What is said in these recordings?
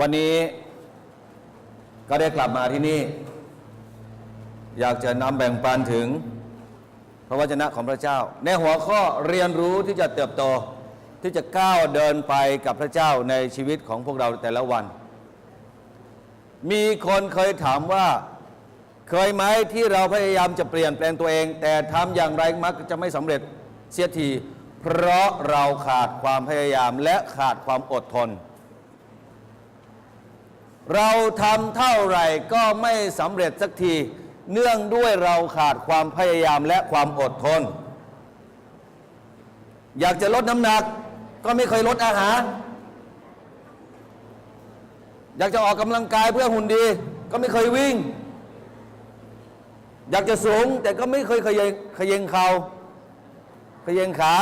วันนี้ก็ได้กลับมาที่นี่ อยากจะนำแบ่งปันถึง พระวจนะของพระเจ้า ในหัวข้อเรียนรู้ที่จะเติบโตที่จะก้าวเดินไปกับพระเจ้าในชีวิตของพวกเราแต่ละวัน มีคนเคยถามว่า เคยไหมที่เราพยายามจะเปลี่ยนแปลงตัวเอง แต่ทำอย่างไรมักจะไม่สำเร็จเสียที เพราะเราขาดความพยายามและขาดความอดทน เราทำเท่าไหร่ก็ไม่สำเร็จสักที เนื่องด้วยเราขาดความพยายามและความอดทน อยากจะลดน้ำหนัก ก็ไม่เคยลดอาหาร อยากจะออกกำลังกายเพื่อหุ่นดี ก็ไม่เคยวิ่ง อยากจะสูงแต่ก็ไม่เคยขยงขยงเขา่าขยงขา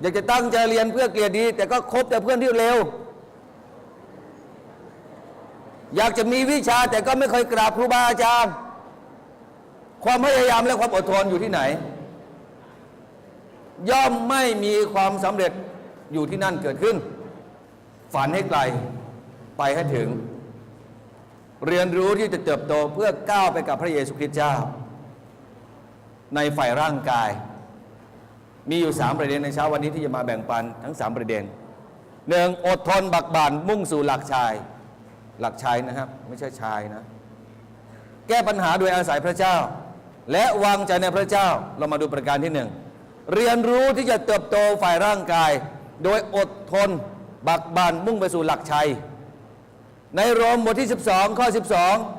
อยากจะตั้งใจเรียนเพื่อเกียรติดี แต่ก็คบแต่เพื่อนที่เร็ว อยากจะมีวิชาแต่ก็ไม่เคยกราบครูบาอาจารย์ ความพยายามและความอดทนอยู่ที่ไหน ย่อมไม่มีความสำเร็จอยู่ที่นั่นเกิดขึ้น ฝันให้ไกลไปให้ถึง เรียนรู้ที่จะเติบโตเพื่อก้าวไปกับพระเยซูคริสต์เจ้า ในฝ่ายร่างกาย มีอยู่สามประเด็นในเช้าวันนี้ที่จะมาแบ่งปันทั้งสามประเด็นหนึ่งอดทนบักบานมุ่งสู่หลักชาย หลักชายนะครับ ไม่ใช่ชายนะ แก้ปัญหาโดยอาศัยพระเจ้า และวางใจในพระเจ้าเรามาดูประการที่หนึ่งเรียนรู้ที่จะเติบโตฝ่ายร่างกาย โดยอดทน บักบานมุ่งไปสู่หลักชัย ในโรมบทที่ 12 ข้อ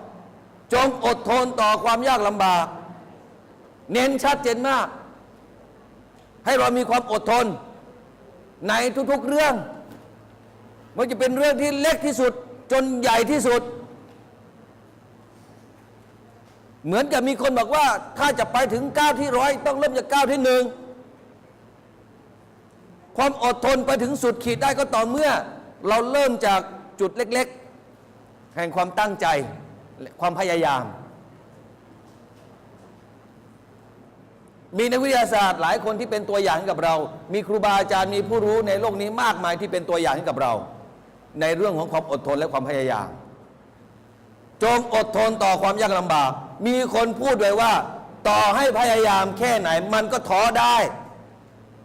12 จงอดทนต่อความยากลำบาก เน้นชัดเจนมาก ให้เรามีความอดทน ในทุกๆเรื่องไม่ว่าจะเป็นเรื่องที่เล็กที่สุด จนใหญ่ที่สุด เหมือนกับมีคนบอกว่า ถ้าจะไปถึงก้าวที่ร้อยต้องเริ่มจากก้าวที่หนึ่งความอดทนไปถึงสุดขีดได้ก็ต่อเมื่อ เราเริ่มจากจุดเล็ก ๆ แห่งความตั้งใจความพยายาม มีนักวิทยาศาสตร์หลายคนที่เป็นตัวอย่างกับเรา มีครูบาอาจารย์มีผู้รู้ในโลกนี้มากมายที่เป็นตัวอย่างให้กับเรา ในเรื่องของความอดทนและความพยายาม จงอดทนต่อความยากลำบาก มีคนพูดไว้ว่า ต่อให้พยายามแค่ไหน มันก็ท้อได้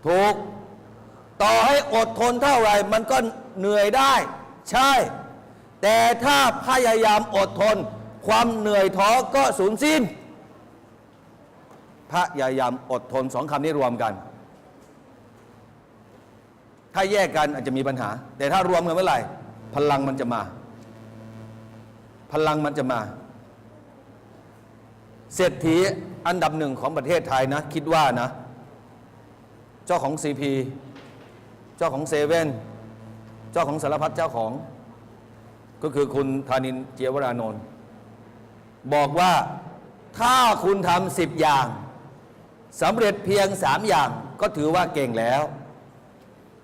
ถูก ต่อให้อดทนเท่าไหร่มันก็เหนื่อยได้ ใช่ แต่ถ้าพยายามอดทน ความเหนื่อยท้อก็สูญสิ้นพยายามอดทนสองคำนี้รวมกัน ถ้าแยกกันอาจจะมีปัญหา แต่ถ้ารวมกันเมื่อไหร่ พลังมันจะมา พลังมันจะมา เศรษฐีอันดับหนึ่งของประเทศไทยนะ คิดว่านะ เจ้าของซีพีเจ้าของเซเว่นเจ้าของสารพัดเจ้าของ ก็คือคุณธานินเจียวรานนท์บอกว่าถ้าคุณทำสิบอย่างสำเร็จเพียงสามอย่างก็ถือว่าเก่งแล้ว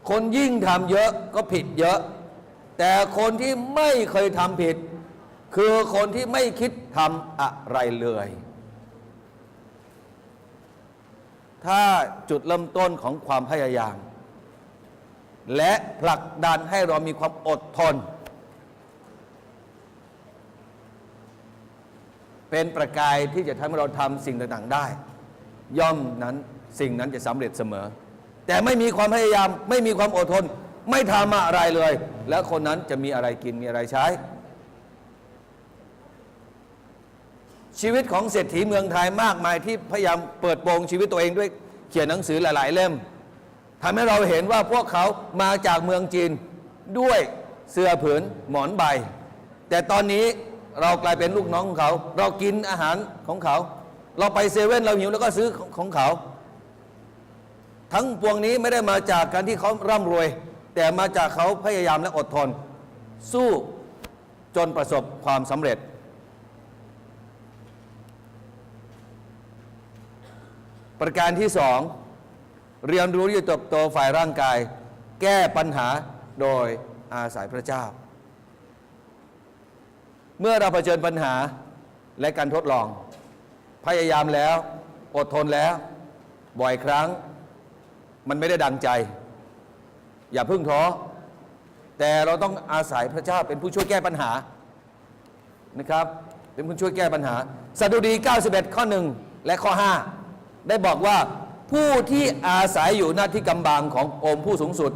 คนยิ่งทำเยอะก็ผิดเยอะ แต่คนที่ไม่เคยทำผิด คือคนที่ไม่คิดทำอะไรเลย ถ้าจุดเริ่มต้นของความพยายาม และผลักดันให้เรามีความอดทน เป็นประกายที่จะทำให้เราทำสิ่งต่างๆได้ ย่อมนั้นสิ่งนั้นจะสำเร็จเสมอ แต่ไม่มีความพยายามไม่มีความอดทน ไม่ทำอะไรเลย แล้วคนนั้นจะมีอะไรกินมีอะไรใช้ ชีวิตของเศรษฐีเมืองไทยมากมายที่พยายามเปิดโปงชีวิตตัวเองด้วยเขียนหนังสือหลาย ๆ เล่มทำให้เราเห็นว่าพวกเขามาจากเมืองจีนด้วยเสื้อผืนหมอนใบ แต่ตอนนี้เรากลายเป็นลูกน้องของเขา เรากินอาหารของเขา เราไปเซเว่นเราหิวแล้วก็ซื้อของเขา ทั้งปวงนี้ไม่ได้มาจากการที่เขาร่ำรวย แต่มาจากเขาพยายามและอดทน สู้จนประสบความสำเร็จ ประการที่สองเรียนรู้ที่จะเติบโตฝ่ายร่างกาย แก้ปัญหาโดยอาศัยพระเจ้า เมื่อเราเผชิญปัญหาและการทดลอง พยายามแล้วอดทนแล้ว บ่อยครั้ง มันไม่ได้ดังใจ อย่าเพึ่งท้อแต่เราต้องอาศัยพระเจ้าเป็นผู้ช่วยแก้ปัญหานะครับ เป็นผู้ช่วยแก้ปัญหาสดุดี 91 ข้อ 1 และข้อ 5 ได้บอกว่าผู้ที่อาศัยอยู่หน้าที่กำบังขององค์ผู้สูงสุด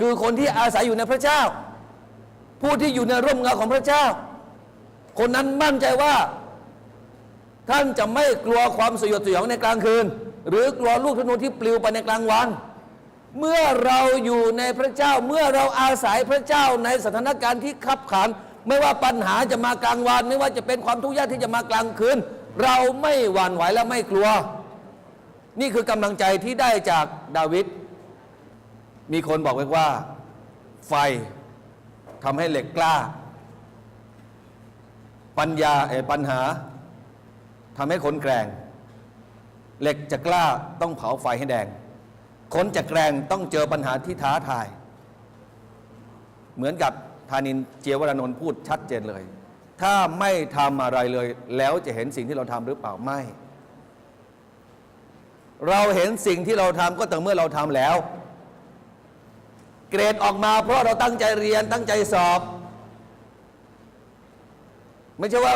คือคนที่อาศัยอยู่ในพระเจ้า ผู้ที่อยู่ในร่มเงาของพระเจ้า คนนั้นมั่นใจว่า ท่านจะไม่กลัวความสยดสยองในกลางคืน หรือกลัวลูกธนูที่ปลิวไปในกลางวัน เมื่อเราอยู่ในพระเจ้า เมื่อเราอาศัยพระเจ้าในสถานการณ์ที่ขับขัน ไม่ว่าปัญหาจะมากลางวัน ไม่ว่าจะเป็นความทุกข์ยากที่จะมากลางคืน เราไม่หวั่นไหวและไม่กลัว นี่คือกำลังใจที่ได้จากดาวิดมีคนบอกไว้ว่า ไฟทำให้เหล็กกล้า ปัญญาเอปัญหาทำให้คนแกร่ง เหล็กจะกล้าต้องเผาไฟให้แดง คนจะแกร่งต้องเจอปัญหาที่ท้าทาย เหมือนกับธานินเจียวรานนท์พูดชัดเจนเลย ถ้าไม่ทำอะไรเลย แล้วจะเห็นสิ่งที่เราทำหรือเปล่าไม่ เราเห็นสิ่งที่เราทำก็แต่เมื่อเราทำแล้ว เกรดออกมาเพราะเราตั้งใจเรียนตั้งใจสอบ ไม่ใช่ว่า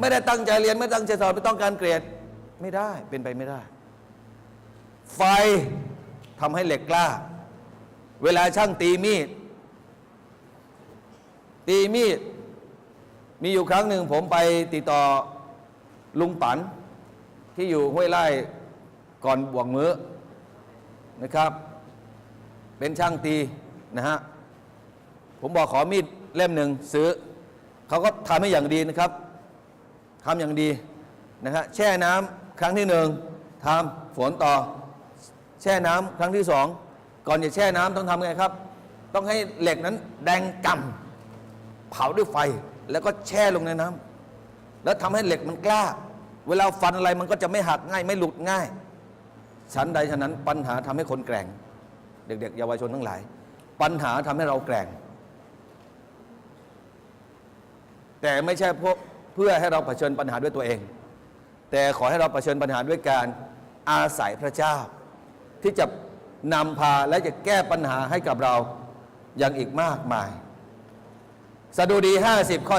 ไม่ได้ตั้งใจเรียนไม่ตั้งใจสอบไม่ต้องการเกรดไม่ได้เป็นไปไม่ได้ ไฟทำให้เหล็กกล้า เวลาช่างตีมีด ตีมีด มีอยู่ครั้งหนึ่งผมไปติดต่อลุงปัน ที่อยู่ห้วยไร่ก่อนบวงมือ้อนะครับ เป็นช่างตีนะฮะ ผมบอกขอมีดเล่มหนึ่งซื้อ เขาก็ทำให้อย่างดีนะครับทำอย่างดีนะฮะแช่น้ำครั้งที่หนึ่งทำฝนต่อ ช่น้ำครั้งที่สองก่อนจะแช่น้ำต้องทำไงครับ ต้องให้เหล็กนั้นแดงกำเผาด้วยไฟแล้วก็แช่ลงในน้ำแล้วทำให้เหล็กมันกล้า เวลาฟันอะไรมันก็จะไม่หักง่ายไม่หลุดง่ายฉันใดฉะนั้นปัญหาทำให้คนแกร่ง เด็กๆ เยาวชนทั้งหลาย ปัญหาทำให้เราแกร่ง แต่ไม่ใช่พวกเพื่อให้เราเผชิญปัญหาด้วยตัวเอง แต่ขอให้เราเผชิญปัญหาด้วยการอาศัยพระเจ้า ที่จะนำพาและจะแก้ปัญหาให้กับเราอย่างอีกมากมายสดุดี 50 ข้อ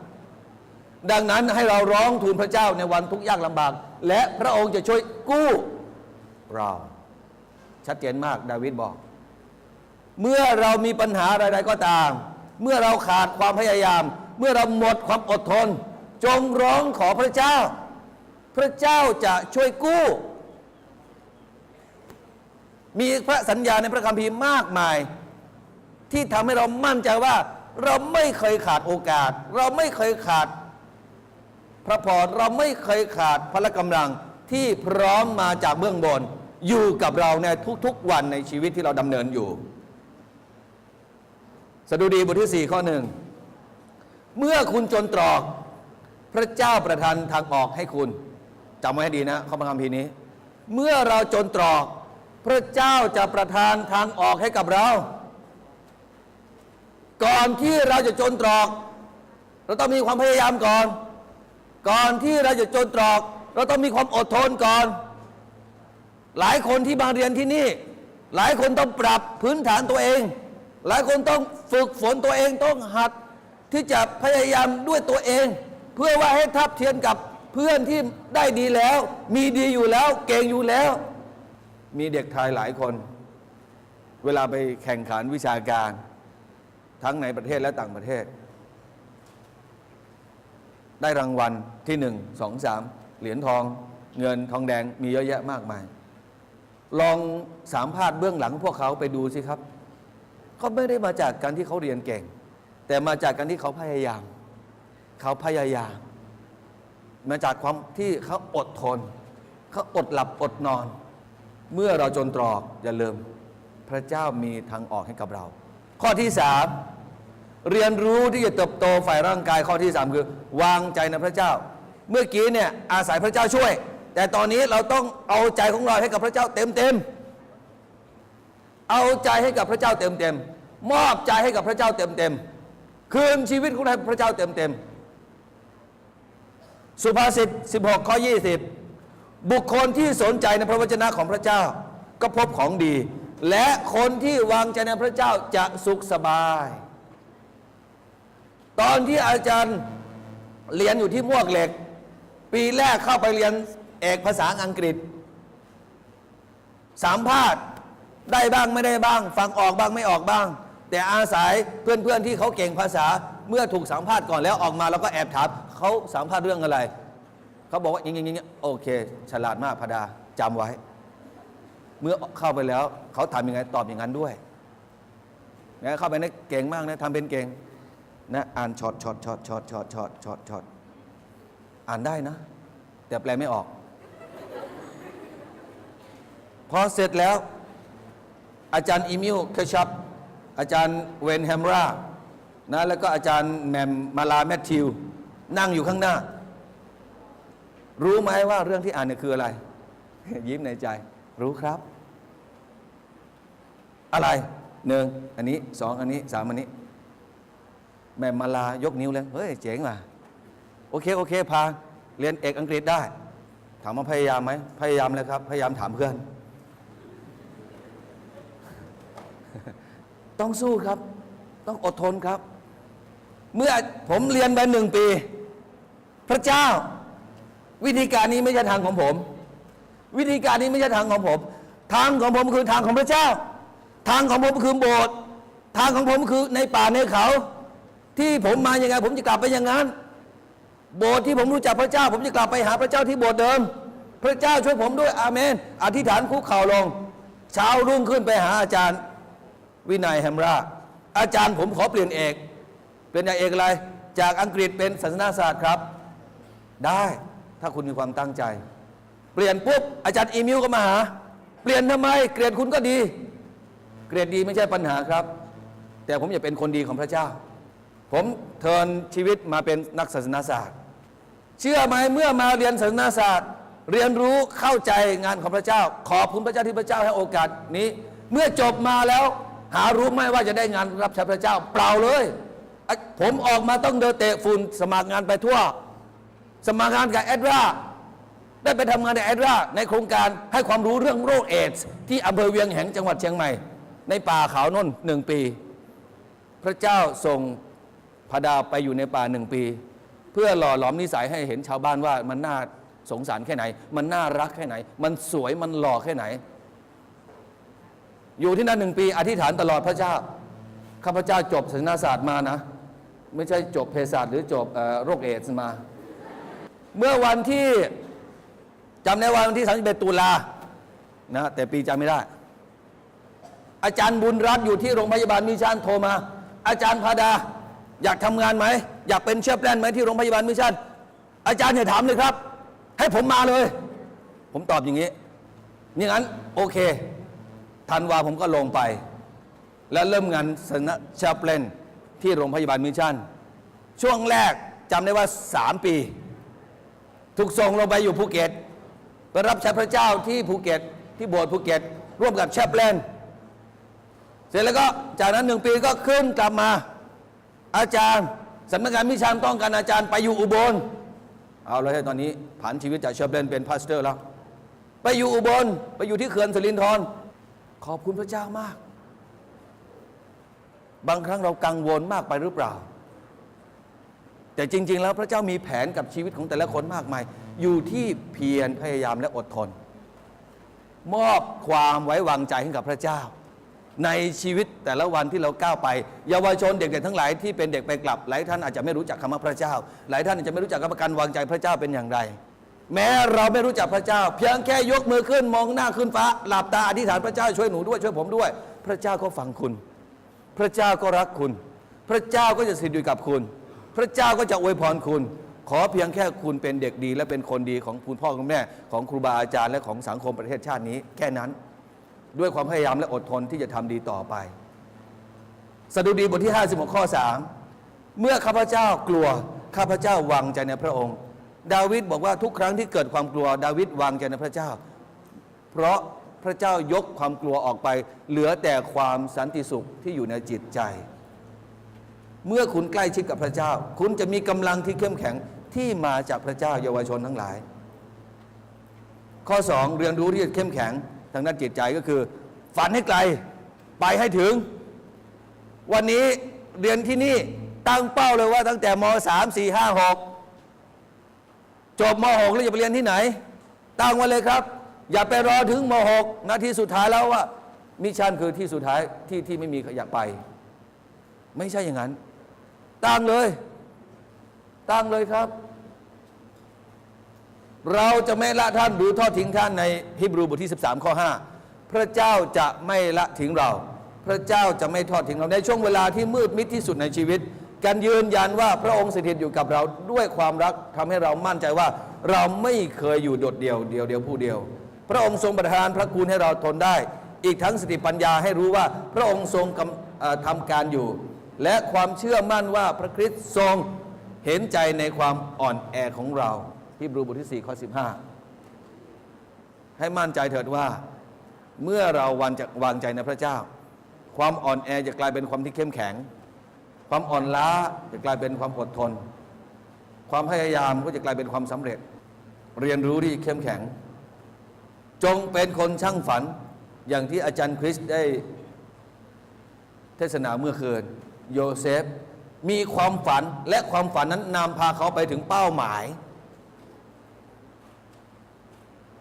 15 ดังนั้นให้เราร้องทูลพระเจ้าในวันทุกยากลำบาก และพระองค์จะช่วยกู้เรา ชัดเจนมากดาวิดบอก เมื่อเรามีปัญหาอะไรๆก็ตาม เมื่อเราขาดความพยายาม เมื่อเราหมดความอดทน จงร้องขอพระเจ้า พระเจ้าจะช่วยกู้ มีพระสัญญาในพระคัมภีร์มากมาย ที่ทำให้เรามั่นใจว่า เราไม่เคยขาดโอกาส เราไม่เคยขาด พระพรเราไม่เคยขาดพละกำลังที่พร้อมมาจากเบื้องบน อยู่กับเราในทุกๆวันในชีวิตที่เราดำเนินอยู่สดุดีบทที่ 4 ข้อหนึ่งเมื่อคุณจนตรอก พระเจ้าประทานทางออกให้คุณจำไว้ให้ดีนะข้อพระคัมภีร์นี้ เมื่อเราจนตรอก พระเจ้าจะประทานทางออกให้กับเรา ก่อนที่เราจะจนตรอก เราต้องมีความพยายามก่อน ก่อนที่เราจะจนตรอก เราต้องมีความอดทนก่อน หลายคนที่มาเรียนที่นี่ หลายคนต้องปรับพื้นฐานตัวเอง หลายคนต้องฝึกฝนตัวเองต้องหัดที่จะพยายามด้วยตัวเอง เพื่อว่าให้ทับเทียมกับเพื่อนที่ได้ดีแล้ว มีดีอยู่แล้ว เก่งอยู่แล้ว มีเด็กไทยหลายคน เวลาไปแข่งขันวิชาการ ทั้งในประเทศและต่างประเทศ ได้รางวัลที่หนึ่งสองสามเหรียญทอง เงินทองแดงมีเยอะแยะมากมาย ลองสามภาษณ์เบื้องหลังพวกเขาไปดูสิครับเขาไม่ได้มาจากการที่เขาเรียนเก่ง แต่มาจากการที่เขาพยายาม เขาพยายาม มาจากความที่เขาอดทน เขาอดหลับอดนอน เมื่อเราจนตรอกอย่าลืม พระเจ้ามีทางออกให้กับเรา ข้อที่สามเรียนรู้ที่จะเติบโตฝ่ายร่างกายข้อที่สามคือ วางใจในพระเจ้า เมื่อกี้เนี่ยอาศัยพระเจ้าช่วย แต่ตอนนี้เราต้องเอาใจของเราให้กับพระเจ้าเต็มเต็มเอาใจให้กับพระเจ้าเต็มเต็มมอบใจให้กับพระเจ้าเต็มเต็มคืนชีวิตของเราให้พระเจ้าเต็มเต็มสุภาษิต16ข้อ20 บุคคลที่สนใจในพระวจนะของพระเจ้า ก็พบของดี และคนที่วางใจในพระเจ้าจะสุขสบาย ตอนที่อาจารย์เรียนอยู่ที่มวกเหล็ก ปีแรกเข้าไปเรียนเอกภาษาอังกฤษ สามภาษณ์ได้บ้างไม่ได้บ้าง ฟังออกบ้างไม่ออกบ้าง แต่อาศัยเพื่อนๆที่เขาเก่งภาษาเมื่อถูกสัมภาษณ์ก่อนแล้วออกมาแล้วก็แอบถามเขาสัมภาษณ์เรื่องอะไร เขาบอกว่าอย่างนี้โอเค ฉลาดมากพดาจำไว้ เมื่อเข้าไปแล้ว เขาทำยังไงตอบอย่างนั้นด้วยนะเข้าไปนะเก่งมากนะทำเป็นเก่งนะอ่านช็อตช็อตช็อตช็อตช็อตช็อตช็อตช็อตอ่านได้นะ แต่แปลไม่ออก พอเสร็จแล้ว อาจารย์อีมิลเคชับ อาจารย์เวนแฮมรานะแล้วก็อาจารย์แมมมาลาแมทธิว นั่งอยู่ข้างหน้า รู้ไหมว่าเรื่องที่อ่านเนี่ยคืออะไร ยิ้มในใจ รู้ครับ อะไรหนึ่งอันนี้สองอันนี้สามอันนี้ แมมมาลายกนิ้วเลยเฮ้ยเจ๋งว่ะโอเคโอเคพาเรียนเอกอังกฤษได้ ถามว่าพยายามไหมพยายามเลยครับ พยายามถามเพื่อน ต้องสู้ครับ ต้องอดทนครับ เมื่อผมเรียนไปหนึ่งปี พระเจ้า วิธีการนี้ไม่ใช่ทางของผม วิธีการนี้ไม่ใช่ทางของผม ทางของผมคือทางของพระเจ้า ทางของผมคือโบสถ์ทางของผมคือในป่าในเขา ที่ผมมาอย่างไงผมจะกลับไปอย่างนั้น โบสถ์ที่ผมรู้จักพระเจ้า ผมจะกลับไปหาพระเจ้าที่โบสถ์เดิม พระเจ้าช่วยผมด้วยอาเมน อธิษฐานคุกเข่าลง เช้ารุ่งขึ้นไปหาอาจารย์ วินัยแฮมราอาจารย์ผมขอเปลี่ยนเอก เป็นอย่างเอกอะไร จากอังกฤษเป็นศาสนาศาสตร์ครับ ได้ ถ้าคุณมีความตั้งใจ เปลี่ยนปุ๊บอาจารย์อีมิวก็มาหา เปลี่ยนทำไม เกรดคุณก็ดี เกรดดีไม่ใช่ปัญหาครับ แต่ผมอยากเป็นคนดีของพระเจ้า ผมเทินชีวิตมาเป็นนักศาสนาศาสตร์ เชื่อไหมเมื่อมาเรียนศาสนาศาสตร์ เรียนรู้เข้าใจงานของพระเจ้า ขอบคุณพระเจ้าที่พระเจ้าให้โอกาสนี้ เมื่อจบมาแล้วหารู้ไหมว่าจะได้งานรับใช้พระเจ้าเปล่าเลย ผมออกมาต้องเดินเตะฝุ่นสมัครงานไปทั่ว สมัครงานกับแอดราได้ไปทำงานในแอดราในโครงการให้ความรู้เรื่องโรคเอดส์ที่อำเภอเวียงแหงจังหวัดเชียงใหม่ ในป่าเขานนหนึ่งปี พระเจ้าส่งพระดาไปอยู่ในป่าหนึ่งปี เพื่อหล่อหลอมนิสัยให้เห็นชาวบ้านว่ามันน่าสงสารแค่ไหน มันน่ารักแค่ไหน มันสวยมันหล่อแค่ไหน อยู่ที่นั่นหนึ่งปี อธิษฐานตลอดพระเจ้าข้าพเจ้าจบศาสนาศาสตร์มานะ ไม่ใช่จบเภสัชหรือจบอโรคเอดส์มา เมื่อวันที่จำได้วันที่ 31 ตุลานะแต่ปีจำไม่ได้ อาจารย์บุญรัตน์อยู่ที่โรงพยาบาลมิชันโทรมา อาจารย์พาดา อยากทำงานไหม อยากเป็นเชฟแลนไหมที่โรงพยาบาลมิชันอาจารย์อย่าถามเลยครับ ให้ผมมาเลย ผมตอบอย่างนี้อย่างนั้นโอเคธันวาผมก็ลงไป แล้วเริ่มงานสนะเชฟแลนที่โรงพยาบาลมิชันช่วงแรกจำได้ว่า 3 ปี ถูกส่งลงไปอยู่ภูเก็ตไปรับใช้พระเจ้าที่ภูเก็ตที่โบสถ์ภูเก็ต ร่วมกับแชปแลนเสร็จแล้วก็จากนั้นหนึ่งปีก็ขึ้นกลับมา อาจารย์สำนักงานมิชานต้องการอาจารย์ไปอยู่อุบล เอาเลยตอนนี้ผ่านชีวิตจากแชปแลนเป็นพาสเตอร์แล้ว ไปอยู่อุบล ไปอยู่ที่เขื่อนสิรินธรขอบคุณพระเจ้ามาก บางครั้งเรากังวลมากไปหรือเปล่า แต่จริง ๆ แล้วพระเจ้ามีแผนกับชีวิตของแต่ละคนมากมาย อยู่ที่เพียรพยายามและอดทน มอบความไว้วางใจให้กับพระเจ้า ในชีวิตแต่ละวันที่เราก้าวไป เยาวชนเด็กๆทั้งหลายที่เป็นเด็กไปกลับหลายท่านอาจจะไม่รู้จักคำว่าพระเจ้า หลายท่านอาจจะไม่รู้จักกับการวางใจพระเจ้าเป็นอย่างไร แม้เราไม่รู้จักพระเจ้า เพียงแค่ยกมือขึ้นมองหน้าขึ้นฟ้าหลับตาอธิษฐานพระเจ้าช่วยหนูด้วยช่วยผมด้วย พระเจ้าก็ฟังคุณ พระเจ้าก็รักคุณ พระเจ้าก็จะสถิตอยู่กับคุณ พระเจ้าก็จะอวยพรคุณ ขอเพียงแค่คุณเป็นเด็กดี และเป็นคนดีของคุณพ่อคุณแม่ของครูบาอาจารย์และของสังคมประเทศชาตินี้ แค่นั้น ด้วยความพยายามและอดทนที่จะทำดีต่อไป สดุดีบทที่ 56 ข้อ 3 เมื่อข้าพเจ้ากลัวข้าพเจ้าวางใจในพระองค์ ดาวิดบอกว่าทุกครั้งที่เกิดความกลัว ดาวิดวางใจในพระเจ้า เพราะพระเจ้ายกความกลัวออกไป เหลือแต่ความสันติสุขที่อยู่ในจิตใจ เมื่อคุณใกล้ชิดกับพระเจ้า คุณจะมีกำลังที่เข้มแข็งที่มาจากพระเจ้าเยาวชนทั้งหลาย ข้อ 2 เรียนรู้ที่จะเข้มแข็งทางด้านจิตใจก็คือ ฝันให้ไกลไปให้ถึง วันนี้เรียนที่นี่ตั้งเป้าเลยว่าตั้งแต่ม 3 4 5 6 จบม 6 แล้วจะไปเรียนที่ไหน ตั้งไว้เลยครับ อย่าไปรอถึงม 6 นาทีสุดท้ายแล้วว่ามิชชั่นคือที่สุดท้ายที่ที่ไม่มีอยากไป ไม่ใช่อย่างนั้น ตั้งเลย ตั้งเลยครับ เราจะไม่ละท่านหรือทอดทิ้งท่านในฮิบรูบทที่ 13 ข้อ 5 พระเจ้าจะไม่ละทิ้งเรา พระเจ้าจะไม่ทอดทิ้งเราในช่วงเวลาที่มืดมิดที่สุดในชีวิต การยืนยันว่าพระองค์สถิตอยู่กับเราด้วยความรักทำให้เรามั่นใจว่าเราไม่เคยอยู่โดดเดี่ยวเดียวเดียวผู้เดียว พระองค์ทรงประทานพระคุณให้เราทนได้ อีกทั้งสติปัญญาให้รู้ว่าพระองค์ทรงทำการอยู่ และความเชื่อมั่นว่าพระคริสต์ทรงเห็นใจในความอ่อนแอของเราฮิบรูบทที่4ข้อ15 ให้มั่นใจเถิดว่า เมื่อเราวางจะวางใจในพระเจ้า ความอ่อนแอจะกลายเป็นความที่เข้มแข็ง ความอ่อนล้าจะกลายเป็นความอดทน ความพยายามก็จะกลายเป็นความสำเร็จ เรียนรู้ที่เข้มแข็ง จงเป็นคนช่างฝันอย่างที่อาจารย์คริสได้เทศนาเมื่อคืน โยเซฟ มีความฝันและความฝันนั้นนำพาเขาไปถึงเป้าหมาย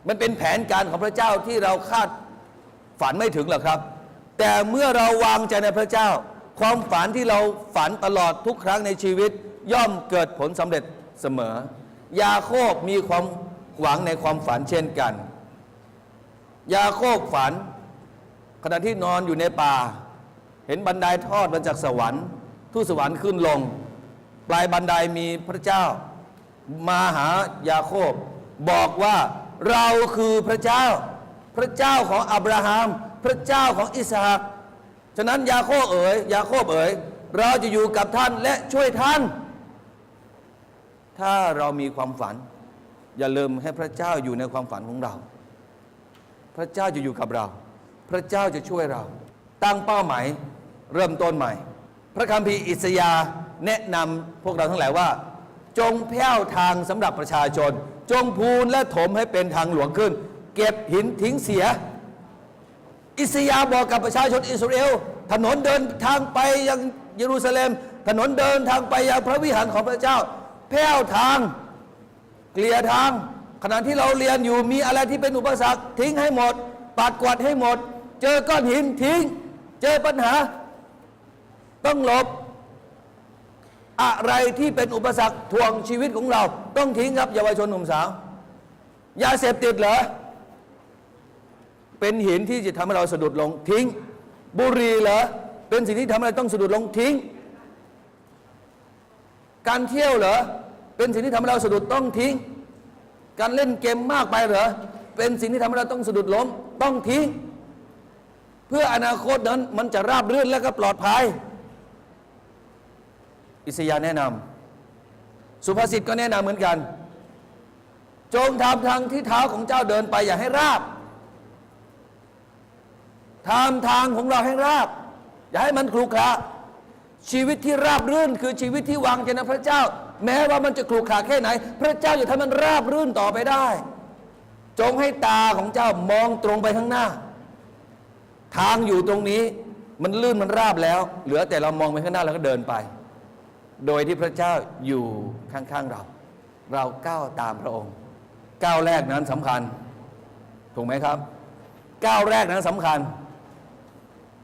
มันเป็นแผนการของพระเจ้าที่เราคาดฝันไม่ถึงหรอกครับ แต่เมื่อเราวางใจในพระเจ้า ความฝันที่เราฝันตลอดทุกครั้งในชีวิต ย่อมเกิดผลสำเร็จเสมอ ยาโคบมีความหวังในความฝันเช่นกัน ยาโคบฝันขณะที่นอนอยู่ในป่า เห็นบันไดทอดมาจากสวรรค์ทูตสวรรค์ขึ้นลง ปลายบันไดมีพระเจ้า มาหายาโคบ บอกว่าเราคือพระเจ้า พระเจ้าของอับราฮัม พระเจ้าของอิสหากฉะนั้นยาโคบเอ๋ยยาโคบเอ๋ยเราจะอยู่กับท่านและช่วยท่าน ถ้าเรามีความฝัน อย่าลืมให้พระเจ้าอยู่ในความฝันของเรา พระเจ้าจะอยู่กับเรา พระเจ้าจะช่วยเรา ตั้งเป้าหมาย เริ่มต้นใหม่ พระคัมภีร์อิสยาแนะนำพวกเราทั้งหลายว่า จงแผ้วทางสำหรับประชาชน จงพูนและถมให้เป็นทางหลวงขึ้น เก็บหินทิ้งเสีย อิสยาบอกกับประชาชนอิสราเอลถนนเดินทางไปยังเยรูซาเล็ม ถนนเดินทางไปยังพระวิหารของพระเจ้า แผ้วทางเกลี่ยทาง ขณะที่เราเรียนอยู่มีอะไรที่เป็นอุปสรรคทิ้งให้หมดปัดกวาดให้หมด เจอก้อนหินทิ้ง เจอปัญหา ต้องหลบ อะไรที่เป็นอุปสรรคทวงชีวิตของเรา ต้องทิ้งครับเยาวชนหนุ่มสาวยาเสพติดเหรอเป็นหินที่จะทำให้เราสะดุดลงทิ้ง บุหรี่เหรอเป็นสิ่งที่ทำให้เราต้องสะดุดลงทิ้ง การเที่ยวเหรอเป็นสิ่งที่ทำให้เราสะดุดต้องทิ้ง การเล่นเกมมากไปเหรอเป็นสิ่งที่ทำให้เราต้องสะดุดล้มต้องทิ้ง เพื่ออนาคตนั้นมันจะราบรื่นและก็ปลอดภัย อิสยาแนะนำสุภาษิตก็แนะนำเหมือนกัน จงทำทางที่เท้าของเจ้าเดินไปอย่าให้ราบทำทางของเราให้ราบ อย่าให้มันคลุกคละชีวิตที่ราบรื่นคือชีวิตที่วางใจในพระเจ้า แม้ว่ามันจะคลุกคละแค่ไหน พระเจ้าจะทำมันราบรื่นต่อไปได้ จงให้ตาของเจ้ามองตรงไปข้างหน้า ทางอยู่ตรงนี้มันลื่นมันราบแล้ว เหลือแต่เรามองไปข้างหน้าแล้วก็เดินไป โดยที่พระเจ้าอยู่ข้างๆเรา เราก้าวตามพระองค์ ก้าวแรกนั้นสำคัญ ถูกไหมครับ ก้าวแรกนั้นสำคัญ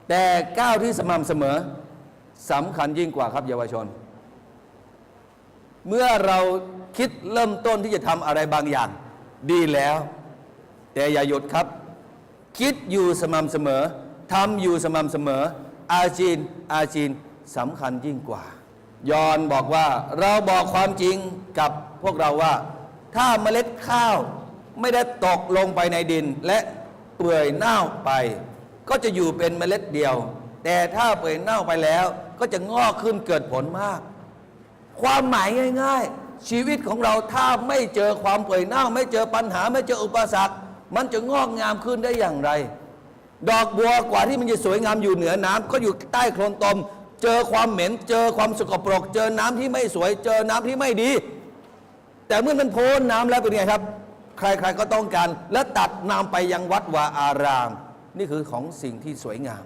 แต่ก้าวที่สม่ำเสมอสำคัญยิ่งกว่าครับเยาวชน เมื่อเราคิดเริ่มต้นที่จะทำอะไรบางอย่าง ดีแล้ว แต่อย่าหยุดครับ คิดอยู่สม่ำเสมอทำอยู่สม่ำเสมอ อาจีนอาจีนสำคัญยิ่งกว่า ยอนบอกว่า เราบอกความจริงกับพวกเราว่า ถ้าเมล็ดข้าวไม่ได้ตกลงไปในดิน และเปื่อยเน่าไป ก็จะอยู่เป็นเมล็ดเดียว แต่ถ้าเปื่อยเน่าไปแล้ว ก็จะงอกขึ้นเกิดผลมาก ความหมายง่าย ๆ ชีวิตของเราถ้าไม่เจอความเปื่อยเน่า ไม่เจอปัญหาไม่เจออุปสรรค มันจะงอกงามขึ้นได้อย่างไร ดอกบัวกว่าที่มันจะสวยงามอยู่เหนือน้ำก็อยู่ใต้โคลนตม เจอความเหม็น เจอความสกปรก เจอน้ำที่ไม่สวย เจอน้ำที่ไม่ดี แต่เมื่อมันโพ้นน้ำแล้วเป็นไงครับ ใครๆก็ต้องการ และตัดนำไปยังวัดวาอาราม นี่คือของสิ่งที่สวยงาม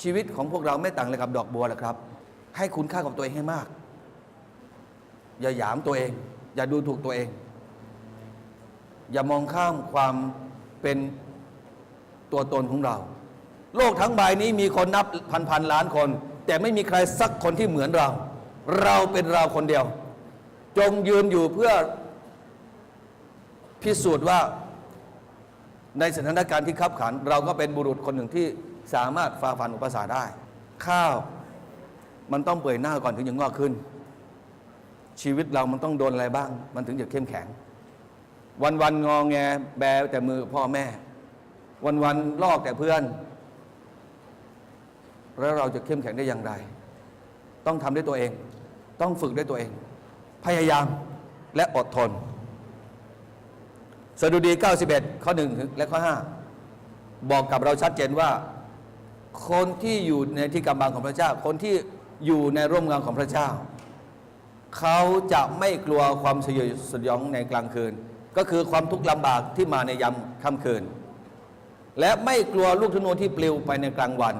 ชีวิตของพวกเราไม่ต่างเลยกับดอกบัวหรอกครับ ให้คุณค่ากับตัวเองให้มาก อย่าหยามตัวเอง อย่าดูถูกตัวเอง อย่ามองข้ามความเป็นตัวตนของเรา โลกทั้งใบนี้มีคนนับพันพันล้านคน แต่ไม่มีใครสักคนที่เหมือนเรา เราเป็นเราคนเดียว จงยืนอยู่เพื่อพิสูจน์ว่าในสถานการณ์ที่ขับขัน เราก็เป็นบุรุษคนหนึ่งที่สามารถฝ่าฟันอุปสรรคได้ ข้าวมันต้องเปื่อยเน่าก่อนถึงจะงอกขึ้น ชีวิตเรามันต้องโดนอะไรบ้าง มันถึงจะเข้มแข็ง วันวันงอแงแบแต่มือพ่อแม่ วันวันลอกแต่เพื่อน แล้วเราจะเข้มแข็งได้อย่างไร ต้องทำด้วยตัวเอง ต้องฝึกด้วยตัวเอง พยายามและอดทน สดุดี 91 ข้อ 1 และข้อ 5 บอกกับเราชัดเจนว่า คนที่อยู่ในที่กำบังของพระเจ้า คนที่อยู่ในร่มเงาของพระเจ้า เขาจะไม่กลัวความสยดสยองในกลางคืน ก็คือความทุกข์ลำบากที่มาในยามค่ำคืน และไม่กลัวลูกธนูที่ปลิวไปในกลางวัน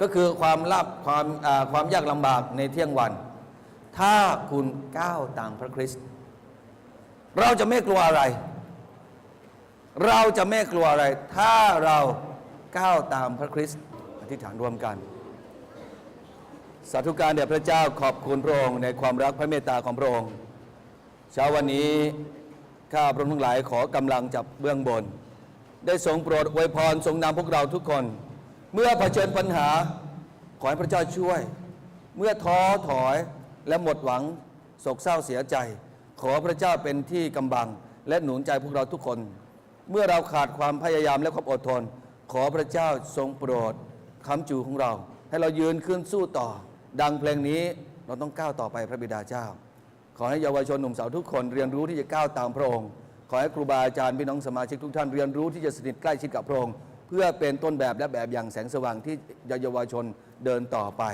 ก็คือความลาบความความยากลำบากในเที่ยงวัน ถ้าคุณก้าวตามพระคริสต์เราจะไม่กลัวอะไร เราจะไม่กลัวอะไร ถ้าเราก้าวตามพระคริสต์อธิษฐานร่วมกันสาธุการแด่พระเจ้าขอบคุณพระองค์ในความรักพระเมตตาของพระองค์เช้าวันนี้ข้าพระองค์ทั้งหลายขอกำลังจับเบื้องบน ได้ทรงโปรดอวยพรทรงนำพวกเราทุกคน เมื่อเผชิญปัญหา ขอให้พระเจ้าช่วย เมื่อท้อถอยและหมดหวังโศกเศร้าเสียใจ ขอพระเจ้าเป็นที่กำบัง และหนุนใจพวกเราทุกคน เมื่อเราขาดความพยายามและความอดทน ขอพระเจ้าทรงโปรดคำจูของเรา ให้เรายืนขึ้นสู้ต่อ ดังเพลงนี้เราต้องก้าวต่อไปพระบิดาเจ้า ขอให้เยาวชนหนุ่มสาวทุกคนเรียนรู้ที่จะก้าวตามพระองค์ขอให้ครูบาอาจารย์พี่น้องสมาชิกทุกท่านเรียนรู้ที่จะสนิทใกล้ชิดกับพระองค์ เพื่อเป็นต้นแบบและแบบอย่างแสงสว่างที่เยาวชนเดินต่อไป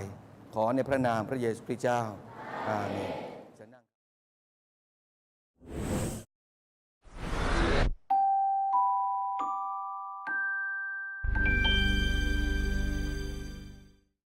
ขอในพระนามพระเยซูคริสต์เจ้าอาเมน